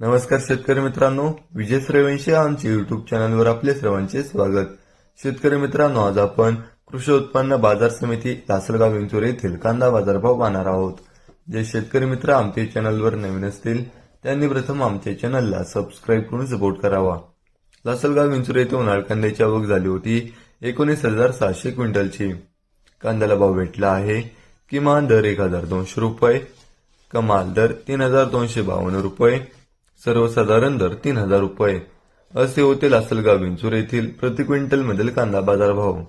नमस्कार शेतकरी मित्रांनो विजय श्रेवंशी आमच्या युट्यूब चॅनलवर आपले सर्वांचे स्वागत. शेतकरी मित्रांनो आज आपण कृषी उत्पन्न बाजार समिती लासलगाव विंचूर येथील कांदा बाजारभाव पाहणार आहोत. जे शेतकरी मित्र आमच्या चॅनलवर नवीन असतील त्यांनी प्रथम आमच्या चॅनलला सबस्क्राईब करून सपोर्ट करावा. लासलगाव विंचूर येथे उन्हाळ कांद्याची आवक झाली होती एकोणीस हजार सहाशे क्विंटलची. कांद्याला भाव भेटला आहे किमान दर एक हजार दोनशे रुपये कमाल दर तीन हजार दोनशे बावन्न रुपये सर्वसाधारण दर तीन हजार रुपये. असे होते लासलगाव विंचूर येथील प्रति क्विंटल मधील कांदा बाजार भाव